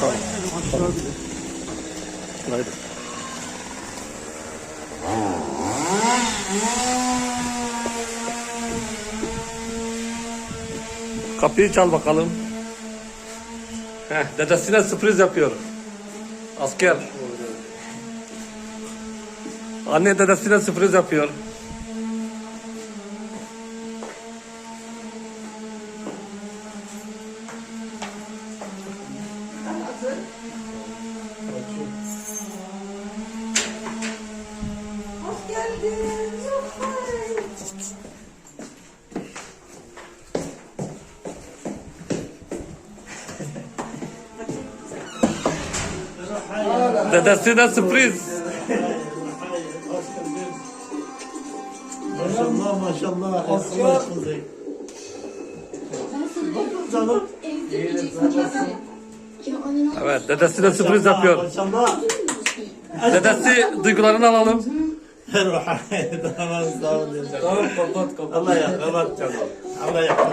Tamam. Haydi. Kapıyı çal bakalım. Heh, dedesine sürpriz yapıyor. Asker. Anne dedesine sürpriz yapıyor. Hoş geldin. Yuhay. Dedesine sürpriz. Maşallah maşallah. Allah kuzey. Canım. Evet, dedesine sürpriz yapıyor. Maşallah. Dedesi duygularını alalım. Kapat kapat. Allah ya kapat canım. Allah yakın.